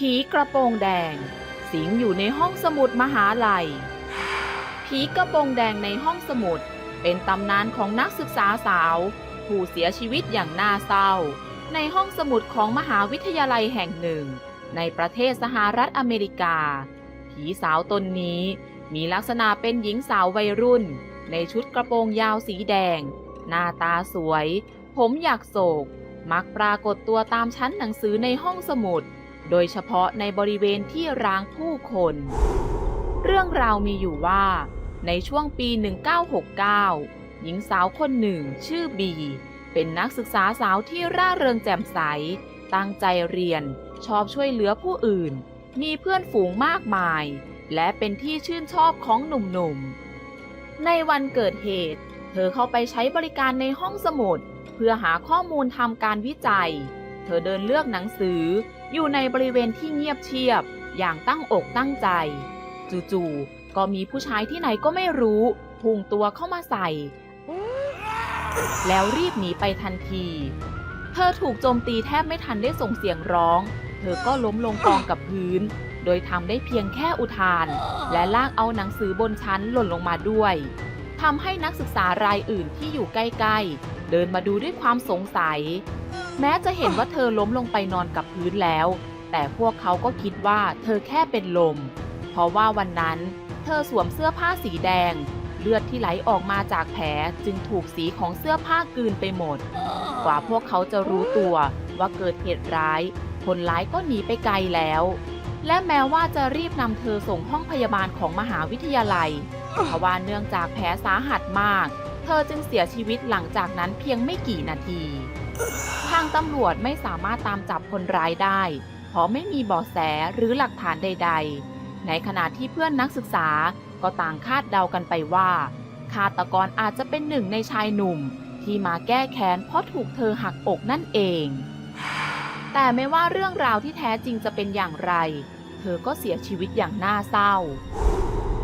ผีกระโปรงแดง สิงอยู่ในห้องสมุดมหาลัย ผีกระโปรงแดงในห้องสมุด เป็นตำนานของนักศึกษาสาว ผู้เสียชีวิตอย่างน่าเศร้า ในห้องสมุดของมหาวิทยาลัยแห่งหนึ่ง ในประเทศสหรัฐอเมริกา ผีสาวตนนี้มีลักษณะเป็นหญิงสาววัยรุ่น ในชุดกระโปรงยาวสีแดง หน้าตาสวย ผมอยากโศก มักปรากฏตัวตามชั้นหนังสือในห้องสมุด โดยเฉพาะในบริเวณที่ร้างผู้คน เรื่องราวมีอยู่ว่า ในช่วงปี 1969 หญิงสาวคนหนึ่งชื่อบี เป็นนักศึกษาสาวที่ร่าเริงแจ่มใส ตั้งใจเรียน ชอบช่วยเหลือผู้อื่น มีเพื่อนฝูงมากมาย และเป็นที่ชื่นชอบของหนุ่มๆ ในวันเกิดเหตุ เธอเข้าไปใช้บริการในห้องสมุด เพื่อหาข้อมูลทำการวิจัย เธอเดินเลือกหนังสือ อยู่ในบริเวณที่เงียบเชียบ อย่างตั้งอกตั้งใจ จู่ๆก็มีผู้ชายที่ไหนก็ไม่รู้พุ่งตัวเข้ามาใส่ แล้วรีบหนีไปทันที เธอถูกโจมตีแทบไม่ทันได้ส่งเสียงร้อง เธอก็ล้มลงกองกับพื้น โดยทำได้เพียงแค่อุทาน และลากเอาหนังสือบนชั้นหล่นลงมาด้วยทำให้นักศึกษารายอื่นที่อยู่ใกล้ๆ เดินมาดูด้วยความสงสัย แม้จะเห็นว่าเธอล้มลงไปนอนกับพื้นแล้ว แต่พวกเขาก็คิดว่าเธอแค่เป็นลม เพราะว่าวันนั้น เธอสวมเสื้อผ้าสีแดง เลือดที่ไหลออกมาจากแผลจึงถูกสีของเสื้อผ้ากลืนไปหมด กว่าพวกเขาจะรู้ตัวว่าเกิดเหตุร้าย คนร้ายก็หนีไปไกลแล้ว และแม้ว่าจะรีบนำเธอส่งห้องพยาบาลของมหาวิทยาลัยเพราะว่าเนื่องจากแผลสาหัสมาก เธอจึงเสียชีวิตหลังจากนั้นเพียงไม่กี่นาที ทางตำรวจไม่สามารถตามจับคนร้ายได้ เพราะไม่มีเบาะแสหรือหลักฐานใด ๆ ในขณะที่เพื่อนนักศึกษาก็ต่างคาดเดากันไปว่าฆาตกรอาจจะเป็นหนึ่งในชายหนุ่ม ที่มาแก้แค้นเพราะถูกเธอหักอกนั่นเอง แต่ไม่ว่าเรื่องราวที่แท้จริงจะเป็นอย่างไร เธอก็เสียชีวิตอย่างน่าเศร้า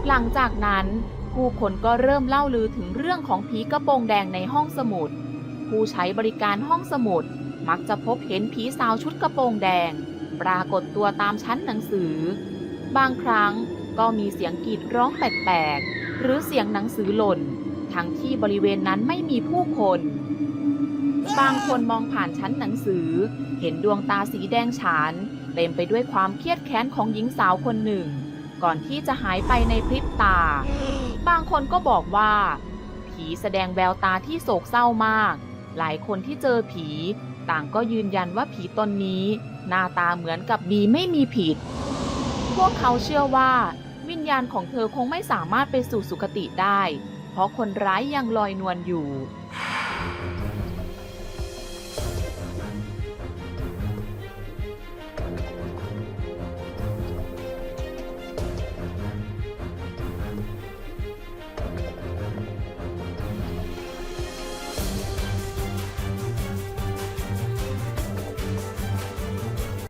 หลังจากนั้น ผู้คนก็เริ่มเล่าลือถึงเรื่องของผีกระโปรงแดงในห้องสมุด ผู้ใช้บริการห้องสมุด มักจะพบเห็นผีสาวชุดกระโปรงแดง ปรากฏตัวตามชั้นหนังสือ บางครั้งก็มีเสียงกรีดร้องแปลกๆหรือเสียงหนังสือหล่น ทั้งที่บริเวณนั้นไม่มีผู้คน บางคนมองผ่านชั้นหนังสือ เห็นดวงตาสีแดงฉาน เต็มไปด้วยความเครียดแค้นของหญิงสาวคนหนึ่ง ก่อนที่จะหายไปในพริบตา บางคนก็บอกว่า ผีแสดงแววตาที่โศกเศร้ามาก หลายคนที่เจอผี ต่างก็ยืนยันว่าผีตนนี้ หน้าตาเหมือนกับบีไม่มีผิด พวกเขาเชื่อว่า วิญญาณของเธอคงไม่สามารถไปสู่สุคติได้ เพราะคนร้ายยังลอยนวลอยู่